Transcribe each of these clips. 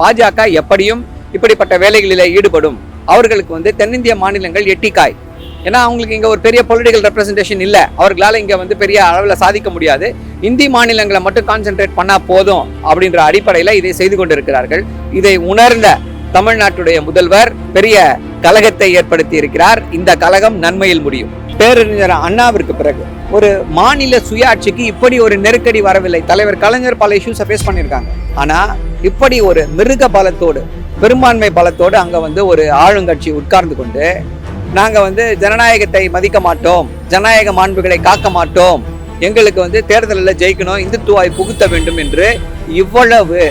பாஜக எப்படியும் இப்படிப்பட்ட வேலைகளில் ஈடுபடும். அவர்களுக்கு வந்து தென்னிந்திய மாநிலங்கள் எட்டிக்காய். ஏன்னா அவங்களுக்கு இங்கே ஒரு பெரிய பொலிட்டிக்கல் ரெப்ரசன்டேஷன் இல்லை. அவர்களால் இங்கே வந்து பெரிய அளவில் சாதிக்க முடியாது. இந்தி மாநிலங்களை மட்டும் கான்சென்ட்ரேட் பண்ணால் போதும் அப்படின்ற அடிப்படையில் இதை செய்து கொண்டிருக்கிறார்கள். இதை உணர்ந்த தமிழ்நாட்டுடைய முதல்வர் பெரிய கழகத்தை ஏற்படுத்தி இருக்கிறார். இந்த கலகம் நன்மையில் முடியும். பேரறிஞர் அண்ணாவிற்கு பிறகு ஒரு மாநில சுயாட்சிக்கு இப்படி ஒரு நெருக்கடி வரவில்லை. தலைவர் கலைஞர் பல இஷ்யூஸை ஃபேஸ் பண்ணியிருக்காங்க. ஆனால் இப்படி ஒரு மிருக பலத்தோடு பெரும்பான்மை பலத்தோடு அங்கே வந்து ஒரு ஆளுங்கட்சி உட்கார்ந்து கொண்டு நாங்கள் வந்து ஜனநாயகத்தை மதிக்க மாட்டோம் ஜனநாயக மாண்புகளை காக்க மாட்டோம் எங்களுக்கு வந்து தேர்தலில் ஜெயிக்கணும் இந்துத்துவாய் புகுத்த வேண்டும் என்று இவ்வளவு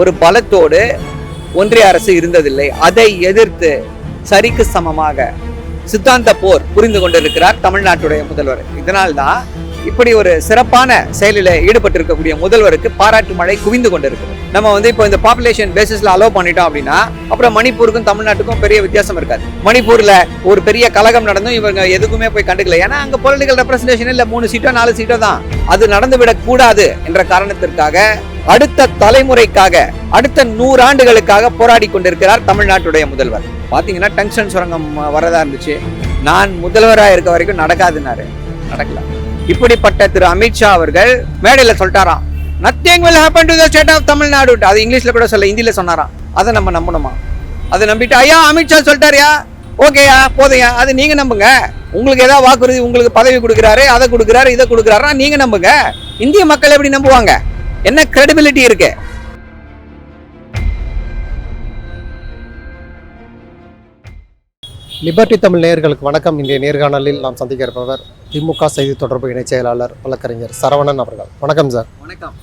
ஒரு பலத்தோடு ஒன்றிய அரசு இருந்ததில்லை. அதை எதிர்த்து சரிக்கு சமமாக சித்தாந்த போர் புரிந்து கொண்டிருக்கிறார் தமிழ்நாட்டுடைய முதல்வர். இதனால்தான் இப்படி ஒரு சிறப்பான செயலில் ஈடுபட்டிருக்கக்கூடிய முதல்வருக்கு பாராட்டு மழை குவிந்து கொண்டிருக்கிறது. நம்ம வந்து இப்போ இந்த பாப்புலேஷன் பேசிஸ்ல அலோவ் பண்ணிட்டோம் அப்படின்னா அப்புறம் மணிப்பூருக்கும் தமிழ்நாட்டுக்கும் பெரிய வித்தியாசம் இருக்காது. மணிப்பூர்ல ஒரு பெரிய கலகம் நடந்தும் இவங்க எதுக்குமே போய் கண்டுக்கல. ஏன்னா அங்க பொலிட்டிக்கல் ரெப்ரஸன்டேஷன் இல்ல. மூணு சீட்டோ நாலு சீட்டோ தான். அது நடந்துவிடக் கூடாது என்ற காரணத்திற்காக அடுத்த தலைமுறைக்காக அடுத்த நூறாண்டுகளுக்காக போராடி கொண்டிருக்கிறார் தமிழ்நாட்டுடைய முதல்வர். பாத்தீங்கன்னா டங்ஷன் சுரங்கம் வரதா இருந்துச்சு. நான் முதல்வராக இருக்க வரைக்கும் நடக்காதுன்னாரு. நடக்கல. இப்படிப்பட்ட திரு அமித்ஷா அவர்கள் மேடையில் சொல்லிட்டாராம் nothing will happen to the state of Tamil Nadu அது இங்கிலீஷ்ல கூட சொல்ல ஹிந்தியில் சொன்னாராம் அதை நம்ம நம்பணுமா? அதை நம்பிட்டு ஐயா அமித்ஷா சொல்லிட்டாரியா? ஓகேயா போதையா அது நீங்க நம்புங்க. உங்களுக்கு ஏதாவது வாக்குறுதி உங்களுக்கு பதவி கொடுக்குறாரு அதை கொடுக்குறாரு இதை கொடுக்குறாருன்னா நீங்க நம்புங்க. இந்திய மக்கள் எப்படி நம்புவாங்க? என்ன கிரெடிபிலிட்டி இருக்கு? லிபர்டி தமிழ் நேயர்களுக்கு வணக்கம். இன்றைய நேர்காணலில் நாம் சந்திக்க இருப்பவர் திமுக செய்தி தொடர்பு இணைச் செயலாளர் வழக்கறிஞர் சரவணன் அவர்கள். வணக்கம் சார். வணக்கம்.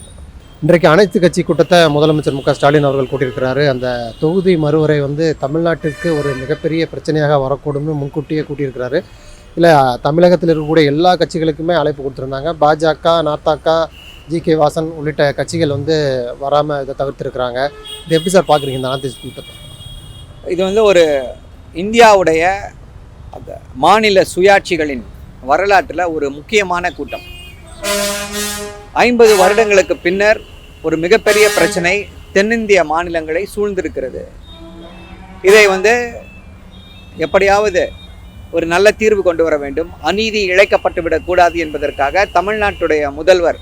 இன்றைக்கு அனைத்து கட்சி கூட்டத்தை முதலமைச்சர் மு ஸ்டாலின் அவர்கள் கூட்டியிருக்கிறாரு. அந்த தொகுதி மறுவரை வந்து தமிழ்நாட்டிற்கு ஒரு மிகப்பெரிய பிரச்சனையாக வரக்கூடும்னு முன்கூட்டியே கூட்டியிருக்கிறாரு. இல்லை தமிழகத்தில் இருக்கக்கூடிய எல்லா கட்சிகளுக்குமே அழைப்பு கொடுத்துருந்தாங்க. பாஜக நாத்தாக்கா ஜி கே வாசன் உள்ளிட்ட கட்சிகள் வந்து வராமல் இதை தவிர்த்திருக்கிறாங்க. இது எப்படி சார் பார்க்குறீங்க இந்த அனைத்து கூட்டத்தை? இது வந்து ஒரு இந்தியாவுடைய அந்த மாநில சுயாட்சிகளின் வரலாற்றில் ஒரு முக்கியமான கூட்டம். ஐம்பது வருடங்களுக்கு பின்னர் ஒரு மிகப்பெரிய பிரச்சனை தென்னிந்திய மாநிலங்களை சூழ்ந்திருக்கிறது. இதை வந்து எப்படியாவது ஒரு நல்ல தீர்வு கொண்டு வர வேண்டும். அநீதி இழைக்கப்பட்டு விடக்கூடாது என்பதற்காக தமிழ்நாட்டுடைய முதல்வர்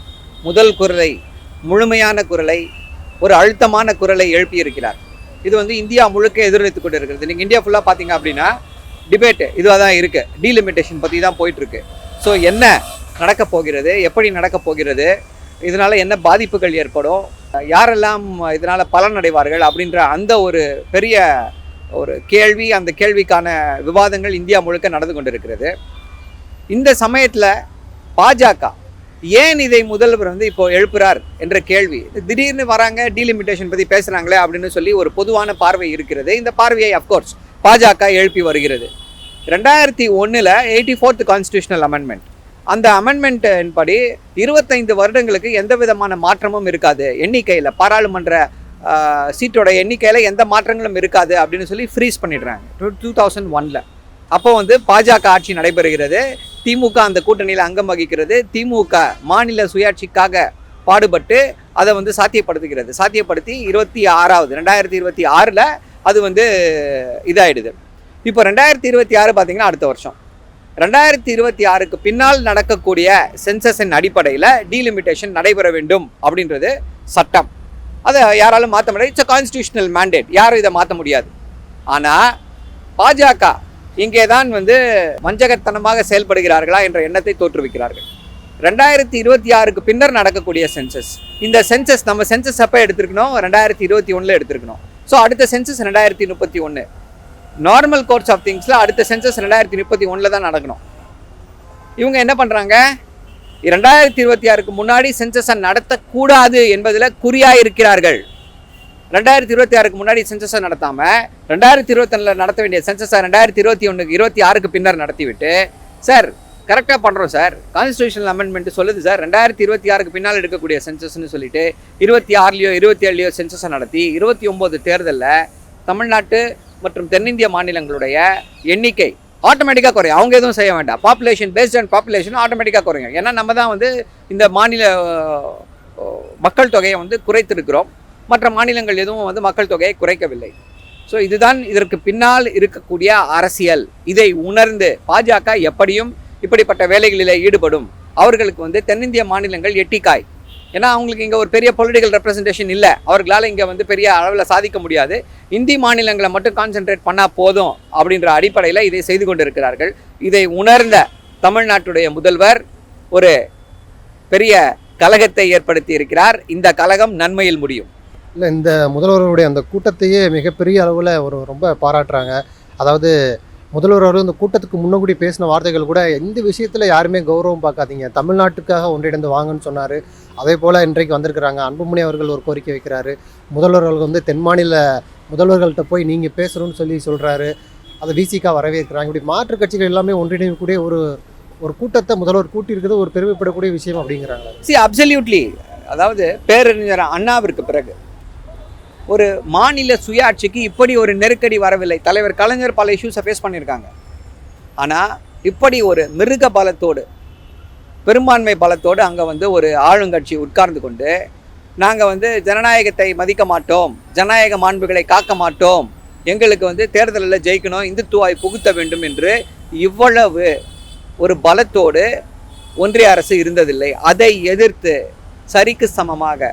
முதல் குரலை முழுமையான குரலை ஒரு அழுத்தமான குரலை எழுப்பியிருக்கிறார். இது வந்து இந்தியா முழுக்க எதிரொலித்து கொண்டு இருக்கிறது நீங்கள் இந்தியா ஃபுல்லாக பார்த்தீங்க அப்படின்னா டிபேட்டு இதுவாக தான் இருக்குது டீலிமிட்டேஷன் பற்றி தான் போயிட்டுருக்கு. ஸோ என்ன நடக்க போகிறது? எப்படி நடக்க போகிறது? இதனால் என்ன பாதிப்புகள் ஏற்படும்? யாரெல்லாம் இதனால் பலனடைவார்கள்? அப்படின்ற அந்த ஒரு பெரிய ஒரு கேள்வி அந்த கேள்விக்கான விவாதங்கள் இந்தியா முழுக்க நடந்து கொண்டிருக்கிறது. இந்த சமயத்தில் பாஜக ஏன் இதை முதல்வர் வந்து இப்போ எழுப்புறார் என்ற கேள்வி. திடீர்னு வராங்க டீலிமிட்டேஷன் பற்றி பேசுகிறாங்களே அப்படின்னு சொல்லி ஒரு பொதுவான பார்வை இருக்கிறது. இந்த பார்வையை அஃப்கோர்ஸ் பாஜக எழுப்பி வருகிறது. ரெண்டாயிரத்தி ஒன்றில் எயிட்டி ஃபோர்த் கான்ஸ்டியூஷனல் அமெண்ட்மெண்ட் அந்த அமெண்ட்மெண்ட்டின் படி இருபத்தைந்து வருடங்களுக்கு எந்த விதமான மாற்றமும் இருக்காது. எண்ணிக்கையில் பாராளுமன்ற சீட்டோட எண்ணிக்கையில் எந்த மாற்றங்களும் இருக்காது அப்படின்னு சொல்லி ஃப்ரீஸ் பண்ணிடுறாங்க. டூ தௌசண்ட் ஒனில் அப்போ வந்து பாஜக ஆட்சி நடைபெறுகிறது. திமுக அந்த கூட்டணியில் அங்கம் வகிக்கிறது. திமுக மாநில சுயாட்சிக்காக பாடுபட்டு அதை வந்து சாத்தியப்படுத்துகிறது. சாத்தியப்படுத்தி இருபத்தி ஆறாவது ரெண்டாயிரத்தி இருபத்தி ஆறில் அது வந்து இதாயிடுது. இப்போ ரெண்டாயிரத்தி இருபத்தி ஆறு பார்த்தீங்கன்னா அடுத்த வருஷம். ரெண்டாயிரத்தி இருபத்தி ஆறுக்கு பின்னால் நடக்கக்கூடிய சென்சஸின் அடிப்படையில் டீலிமிட்டேஷன் நடைபெற வேண்டும் அப்படின்றது சட்டம். அதை யாராலும் மாற்ற முடியாது. இட்ஸ் கான்ஸ்டியூஷனல் மேண்டேட் யாரும் இதை மாற்ற முடியாது. ஆனால் பாஜக இங்கே தான் வந்து வஞ்சகத்தனமாக செயல்படுகிறார்களா என்ற எண்ணத்தை தோற்றுவிக்கிறார்கள். ரெண்டாயிரத்தி இருபத்தி ஆறுக்கு பின்னர் நடக்கக்கூடிய சென்சஸ். இந்த சென்சஸ் நம்ம சென்சஸ் அப்போ எடுத்திருக்கணும்? ரெண்டாயிரத்தி இருபத்தி ஒன்றில் எடுத்திருக்கணும். ஸோ அடுத்த சென்சஸ் ரெண்டாயிரத்தி முப்பத்தி ஒன்று நார்மல் கோர்ஸ் ஆஃப் திங்ஸில் அடுத்த சென்சஸ் ரெண்டாயிரத்தி முப்பத்தி ஒன்றில் தான் நடக்கணும். இவங்க என்ன பண்ணுறாங்க ரெண்டாயிரத்தி இருபத்தி ஆறுக்கு முன்னாடி சென்சஸை நடத்தக்கூடாது என்பதில் குறியாக இருக்கிறார்கள் ரெண்டாயிரத்தி இருபத்தி ஆறுக்கு முன்னாடி சென்சஸை நடத்தாமல் ரெண்டாயிரத்தி இருபத்தொன்னில் நடத்த வேண்டிய சென்சஸை ரெண்டாயிரத்தி இருபத்தி ஒன்றுக்கு இருபத்தி ஆறுக்கு பின்னர் நடத்திவிட்டு சார் கரெக்டாக பண்ணுறோம் சார். கான்ஸ்டியூஷனல் அமெண்ட்மெண்ட் சொல்லுது சார். ரெண்டாயிரத்தி இருபத்தி ஆறுக்கு பின்னால் எடுக்கக்கூடிய சென்சஸ்னு சொல்லிட்டு இருபத்தி ஆறுலையோ இருபத்தி ஏழுலையோ சென்சஸை நடத்தி இருபத்தி ஒம்பது தேர்தலில் தமிழ்நாட்டு மற்றும் தென்னிந்திய மாநிலங்களுடைய எண்ணிக்கை ஆட்டோமேட்டிக்காக குறையும். அவங்க எதுவும் செய்ய வேண்டாம். பாப்புலேஷன் பேஸ்ட் ஆன் பாப்புலேஷன் ஆட்டோமேட்டிக்காக குறையும். ஏன்னா நம்ம தான் வந்து இந்த மாநில மக்கள் தொகையை வந்து குறைத்திருக்கிறோம். மற்ற மாநிலங்கள் எதுவும் வந்து மக்கள் தொகையை குறைக்கவில்லை. ஸோ இதுதான் இதற்கு பின்னால் இருக்கக்கூடிய அரசியல். இதை உணர்ந்து பாஜக எப்படியும் இப்படிப்பட்ட வேலைகளில் ஈடுபடும் அவர்களுக்கு வந்து தென்னிந்திய மாநிலங்கள் எட்டிக்காய். ஏன்னா அவங்களுக்கு இங்கே ஒரு பெரிய பொலிட்டிக்கல் ரெப்ரசன்டேஷன் இல்லை. அவர்களால் இங்கே வந்து பெரிய அளவில் சாதிக்க முடியாது. இந்தி மாநிலங்களை மட்டும் கான்சென்ட்ரேட் பண்ணால் போதும் அப்படின்ற அடிப்படையில் இதை செய்து கொண்டிருக்கிறார்கள். இதை உணர்ந்த தமிழ்நாட்டுடைய முதல்வர் ஒரு பெரிய கலகத்தை ஏற்படுத்தி இருக்கிறார். இந்த கலகம் நன்மையில் முடியும். இல்லை இந்த முதல்வருடைய அந்த கூட்டத்தையே மிகப்பெரிய அளவில் ஒரு ரொம்ப பாராட்டுறாங்க. அதாவது முதல்வர் அவர் இந்த கூட்டத்துக்கு முன்னக்கூடி பேசின வார்த்தைகள் கூட எந்த விஷயத்தில் யாருமே கௌரவம் பார்க்காதீங்க. தமிழ்நாட்டுக்காக ஒன்றிணைந்து வாங்கன்னு சொன்னார். அதே போல் இன்றைக்கு வந்திருக்கிறாங்க. அன்புமணி அவர்கள் ஒரு கோரிக்கை வைக்கிறாரு. முதல்வர் அவர்கள் வந்து தென் மாநில முதல்வர்கள்ட்ட போய் நீங்கள் பேசணும்னு சொல்லி சொல்கிறாரு அதை விசிகா வரவேற்கிறாங்க. இப்படி மாற்றுக் கட்சிகள் எல்லாமே ஒன்றிணைக்கக்கூடிய ஒரு ஒரு கூட்டத்தை முதல்வர் கூட்டியிருக்கிறது ஒரு பெருமைப்படக்கூடிய விஷயம் அப்படிங்கிறாங்க. சி அப்சல்யூட்லி அதாவது பேரறிஞர் அண்ணாவிற்கு பிறகு ஒரு மாநில சுயாட்சிக்கு இப்படி ஒரு நெருக்கடி வரவில்லை. தலைவர் கலைஞர் பல இஷ்யூஸை ஃபேஸ் பண்ணியிருக்காங்க. ஆனால் இப்படி ஒரு மிருக பலத்தோடு பெரும்பான்மை பலத்தோடு அங்கே வந்து ஒரு ஆளுங்கட்சி உட்கார்ந்து கொண்டு நாங்கள் வந்து ஜனநாயகத்தை மதிக்க மாட்டோம் ஜனநாயக மாண்புகளை காக்க மாட்டோம் எங்களுக்கு வந்து தேர்தலில் ஜெயிக்கணும் இந்துத்துவாய் புகுத்த வேண்டும் என்று இவ்வளவு ஒரு பலத்தோடு ஒன்றிய அரசு இருந்ததில்லை. அதை எதிர்த்து சரிக்கு சமமாக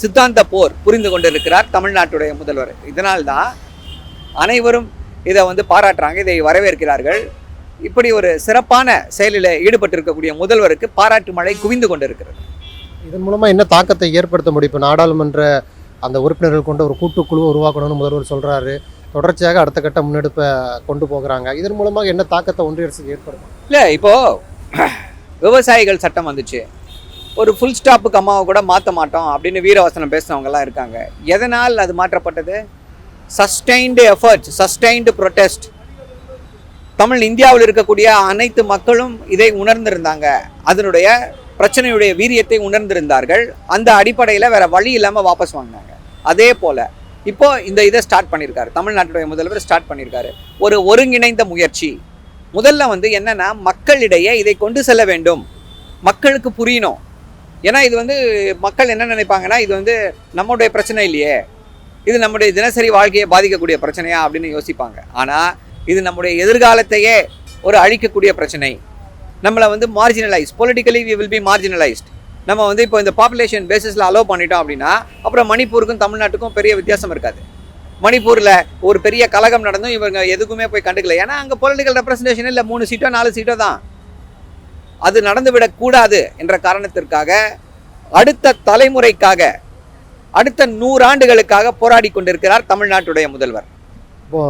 சித்தாந்த போர் புரிந்து கொண்டிருக்கிறார் தமிழ்நாட்டுடைய முதல்வர். இதனால்தான் அனைவரும் இதை வந்து பாராட்டுறாங்க இதை வரவேற்கிறார்கள். இப்படி ஒரு சிறப்பான செயலில் ஈடுபட்டிருக்கக்கூடிய முதல்வருக்கு பாராட்டு மழை குவிந்து கொண்டிருக்கிறது. இதன் மூலமாக என்ன தாக்கத்தை ஏற்படுத்த முடியும்? இப்போ நாடாளுமன்ற அந்த உறுப்பினர்கள் கொண்ட ஒரு கூட்டுக்குழு உருவாக்கணும்னு முதல்வர் சொல்கிறாரு தொடர்ச்சியாக அடுத்த கட்ட முன்னெடுப்பை கொண்டு போகிறாங்க. இதன் மூலமாக என்ன தாக்கத்தை ஒன்றிய அரசுக்கு ஏற்படுத்தும்? இல்லை இப்போது விவசாயிகள் சட்டம் வந்துச்சு. ஒரு ஃபுல் ஸ்டாப்புக்கு அம்மாவை கூட மாற்ற மாட்டோம் அப்படின்னு வீரவசனம் பேசினவங்கலாம் இருக்காங்க. எதனால் அது மாற்றப்பட்டது? Sustained efforts sustained protest Tamil இந்தியாவில் இருக்கக்கூடிய அனைத்து மக்களும் இதை உணர்ந்திருந்தாங்க. அதனுடைய பிரச்சனையுடைய வீரியத்தை உணர்ந்திருந்தார்கள். அந்த அடிப்படையில் வேற வழி இல்லாமல் வாபஸ் வாங்கினாங்க. அதே போல் இப்போது இந்த இதை ஸ்டார்ட் பண்ணியிருக்காரு தமிழ்நாட்டுடைய முதல்வர் ஸ்டார்ட் பண்ணியிருக்காரு ஒரு ஒருங்கிணைந்த முயற்சி. முதல்ல வந்து என்னென்னா மக்களிடையே இதை கொண்டு செல்ல வேண்டும். மக்களுக்கு புரியணும். ஏன்னா இது வந்து மக்கள் என்ன நினைப்பாங்கன்னா இது வந்து நம்மளுடைய பிரச்சனை இல்லையே. இது நம்முடைய தினசரி வாழ்க்கையை பாதிக்கக்கூடிய பிரச்சனையா அப்படின்னு யோசிப்பாங்க. ஆனால் இது நம்முடைய எதிர்காலத்தையே ஒரு அழிக்கக்கூடிய பிரச்சனை. நம்மளை வந்து marginalise politically we will be marginalised நம்ம வந்து இப்போ இந்த பாப்புலேஷன் பேசிஸில் அலோவ் பண்ணிட்டோம் அப்படின்னா அப்புறம் மணிப்பூருக்கும் தமிழ்நாட்டுக்கும் பெரிய வித்தியாசம் இருக்காது. மணிப்பூரில் ஒரு பெரிய கலகம் நடந்தும் இவங்க எதுக்குமே போய் கண்டுக்கல. ஏன்னா அங்கே பொலிட்டிக்கல் ரெப்ரஸன்டேஷன் இல்லை. மூணு சீட்டோ நாலு சீட்டோ தான். அது நடந்துவிடக்கூடாது என்ற காரணத்திற்காக அடுத்த தலைமுறைக்காக அடுத்த நூறாண்டுகளுக்காக போராடி கொண்டிருக்கிறார் தமிழ்நாட்டுடைய முதல்வர். இப்போ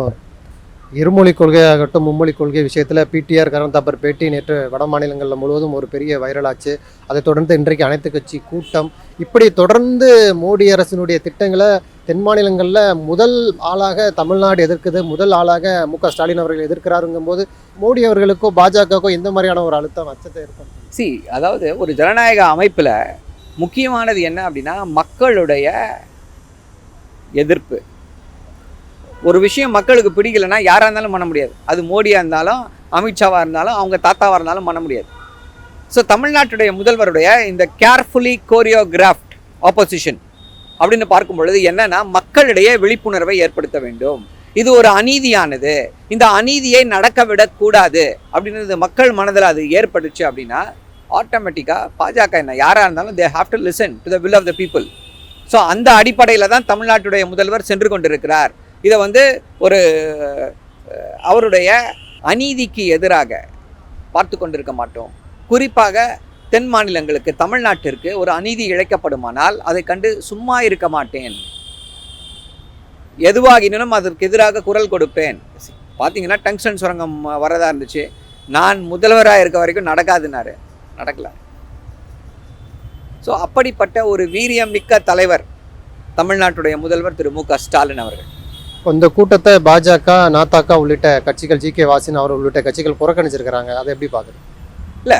இருமொழி கொள்கையாகட்டும் மும்மொழி கொள்கை விஷயத்தில் பிடிஆர் கரந்தாப்பர் பேட்டி நேற்று வட மாநிலங்களில் முழுவதும் ஒரு பெரிய வைரலாச்சு. அதைத் தொடர்ந்து இன்றைக்கு அனைத்து கட்சி கூட்டம். இப்படி தொடர்ந்து மோடி அரசினுடைய திட்டங்களை தென் மாநிலங்களில் முதல் ஆளாக தமிழ்நாடு எதிர்க்குது முதல் ஆளாக மு க ஸ்டாலின் அவர்கள் எதிர்க்கிறாருங்கும்போது மோடி அவர்களுக்கோ பாஜகவுக்கோ எந்த மாதிரியான ஒரு அழுத்தம் அச்சத்தை இருக்கும் சி அதாவது ஒரு ஜனநாயக அமைப்பில் முக்கியமானது என்ன அப்படின்னா மக்களுடைய எதிர்ப்பு. ஒரு விஷயம் மக்களுக்கு பிடிக்கலைன்னா யாராக இருந்தாலும் பண்ண முடியாது. அது மோடியாக இருந்தாலும் அமித்ஷாவாக இருந்தாலும் அவங்க தாத்தாவாக இருந்தாலும் பண்ண முடியாது. ஸோ தமிழ்நாட்டுடைய முதல்வருடைய இந்த கேர்ஃபுல்லி கோரியோகிராஃப்ட் ஆப்போசிஷன் அப்படின்னு பார்க்கும் பொழுது என்னன்னா மக்களிடையே விழிப்புணர்வை ஏற்படுத்த வேண்டும். இது ஒரு அநீதியானது. இந்த அநீதியை நடக்க விடக்கூடாது அப்படின்றது மக்கள் மனதில் அது ஏற்பட்டுச்சு அப்படின்னா ஆட்டோமேட்டிக்காக பாஜக என்ன யாராக இருந்தாலும் they have to listen to the will of the people so அந்த அடிப்படையில் தான் தமிழ்நாட்டுடைய முதல்வர் சென்று கொண்டிருக்கிறார். இதை வந்து ஒரு அவருடைய அநீதிக்கு எதிராக பார்த்து கொண்டிருக்க மாட்டோம். குறிப்பாக தென் மாநிலங்களுக்கு தமிழ்நாட்டிற்கு ஒரு அநீதி இழைக்கப்படுமானால் அதை கண்டு சும்மா இருக்க மாட்டேன். எதுவாகினும் அதற்கு எதிராக குரல் கொடுப்பேன். பார்த்தீங்கன்னா டங்ஸ்டன் சுரங்கம் வரதா இருந்துச்சு. நான் முதல்வராக இருக்க வரைக்கும் நடக்காதுனாரு நடக்கல. ஸோ அப்படிப்பட்ட ஒரு வீரியம் மிக்க தலைவர் தமிழ்நாட்டுடைய முதல்வர் திரு மு க ஸ்டாலின் அவர்கள். இந்த கூட்டத்தை பாஜக நாத்தாக்கா உள்ளிட்ட கட்சிகள் ஜி கே வாசின் அவர் உள்ளிட்ட கட்சிகள் புறக்கணிச்சிருக்கிறாங்க. அதை எப்படி பார்க்குறது இல்லை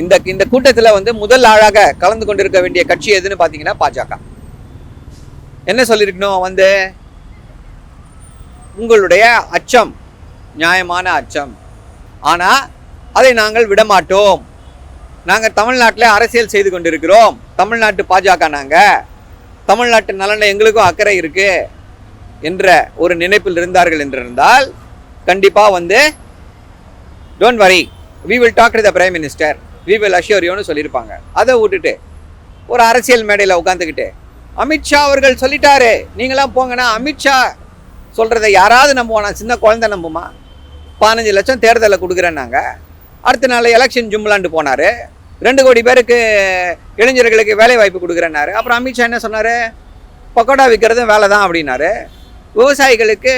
இந்த இந்த கூட்டத்தில் வந்து முதல் ஆளாக கலந்து கொண்டிருக்க வேண்டிய கட்சி எதுன்னு பார்த்தீங்கன்னா பாஜக. என்ன சொல்லியிருக்கணும் வந்து? உங்களுடைய அச்சம் நியாயமான அச்சம். ஆனால் அதை நாங்கள் விடமாட்டோம். நாங்கள் தமிழ்நாட்டில் அரசியல் செய்து கொண்டிருக்கிறோம். தமிழ்நாட்டு பாஜக நாங்கள் தமிழ்நாட்டு நலனை எங்களுக்கும் அக்கறை இருக்கு என்ற ஒரு நினைப்பில் இருந்தார்கள் என்றிருந்தால் கண்டிப்பாக வந்து don't worry we will talk to the prime minister we will அஷ்யூரியோன்னு சொல்லியிருப்பாங்க. அதை விட்டுட்டு ஒரு அரசியல் மேடையில் உட்காந்துக்கிட்டு அமித்ஷா அவர்கள் சொல்லிட்டாரு நீங்களாம் போங்கன்னா அமித்ஷா சொல்கிறத யாராவது நம்புவானா? சின்ன குழந்தை நம்புமா? பதினஞ்சு லட்சம் தேர்தலில் கொடுக்குறேன்னாங்க. அடுத்த நாள் எலெக்ஷன் ஜும்லாண்டு போனார். ரெண்டு கோடி பேருக்கு இளைஞர்களுக்கு வேலை வாய்ப்பு கொடுக்குறேன்னாரு. அப்புறம் அமித்ஷா என்ன சொன்னார்? பக்கோடா விற்கிறதும் வேலை தான் அப்படின்னாரு. விவசாயிகளுக்கு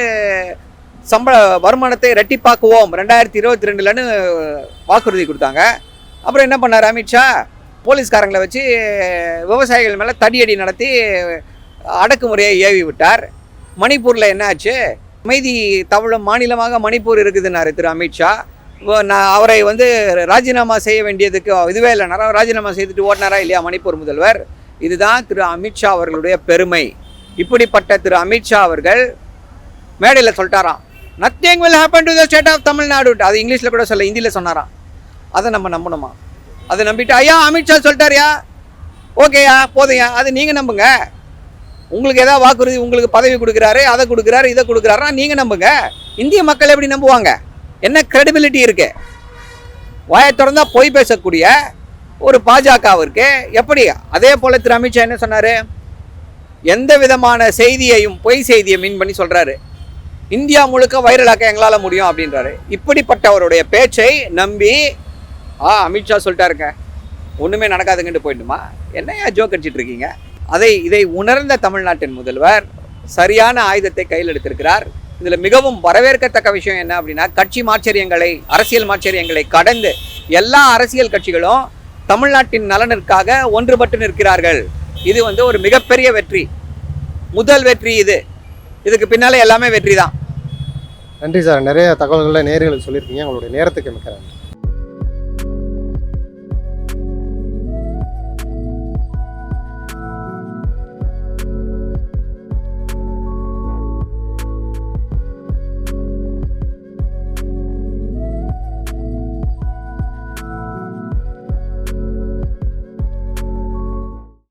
சம்பள வருமானத்தை ரெட்டிப்பாக்குவோம் ரெண்டாயிரத்தி இருபத்தி ரெண்டுலன்னு வாக்குறுதி கொடுத்தாங்க. அப்புறம் என்ன பண்ணார் அமித்ஷா போலீஸ்காரங்களை வச்சு விவசாயிகள் மேலே தடியடி நடத்தி அடக்குமுறையை ஏவி விட்டார். மணிப்பூரில் என்னாச்சு? அமைதி தவழும் மாநிலமாக மணிப்பூர் இருக்குதுன்னாரு திரு அமித்ஷா நான் அவரை வந்து ராஜினாமா செய்ய வேண்டியதுக்கு இதுவே இல்லைனாரா ராஜினாமா செய்துட்டு ஓடினாரா இல்லையா மணிப்பூர் முதல்வர்? இதுதான் திரு அமித்ஷா அவர்களுடைய பெருமை. இப்படிப்பட்ட திரு அமித்ஷா அவர்கள் மேடையில் சொல்லிட்டாராம். Nothing will happen to the state of Tamil Nadu அது இங்கிலீஷில் கூட சொல்ல ஹிந்தியில் சொன்னாராம் அதை நம்ம நம்பணுமா? அதை நம்பிட்டு ஐயா அமித்ஷா சொல்லிட்டாரியா? ஓகேயா போதையா அது நீங்கள் நம்புங்க. உங்களுக்கு ஏதாவது வாக்குறுதி உங்களுக்கு பதவி கொடுக்குறாரு அதை கொடுக்குறாரு இதை கொடுக்குறாருனா நீங்கள் நம்புங்க. இந்திய மக்கள் எப்படி நம்புவாங்க? என்ன க்ரெடிபிலிட்டி இருக்கு? வாயை திறந்தா பொய் பேசக்கூடிய ஒரு பாஜகவிற்கு எப்படி? அதே போல் திரு அமித்ஷா என்ன சொன்னார்? எந்த விதமான செய்தியையும் பொய் செய்தியை மீன் பண்ணி சொல்கிறாரு இந்தியா முழுக்க வைரலாக்க எங்களால் முடியும் அப்படின்றாரு. இப்படிப்பட்டவருடைய பேச்சை நம்பி ஆ அமித்ஷா சொல்லிட்டாருங்க ஒன்றுமே நடக்காதுங்கன்ட்டு போயிடுமா என்னையா ஜோக் அடிச்சிட்டு இருக்கீங்க? அதை இதை உணர்ந்த தமிழ்நாட்டின் முதல்வர் சரியான ஆயுதத்தை கையில் எடுத்திருக்கிறார். இதில் மிகவும் வரவேற்கத்தக்க விஷயம் என்ன அப்படின்னா கட்சி மாச்சரியங்களை அரசியல் மாச்சரியங்களை கடந்து எல்லா அரசியல் கட்சிகளும் தமிழ்நாட்டின் நலனிற்காக ஒன்றுபட்டு நிற்கிறார்கள். இது வந்து ஒரு மிகப்பெரிய வெற்றி. முதல் வெற்றி இது. இதுக்கு பின்னாலே எல்லாமே வெற்றி தான் நன்றி சார். நிறைய தகவல்களை நேர்களுக்கு சொல்லியிருக்கீங்க. உங்களுடைய நேரத்துக்கு மிக்க நன்றி.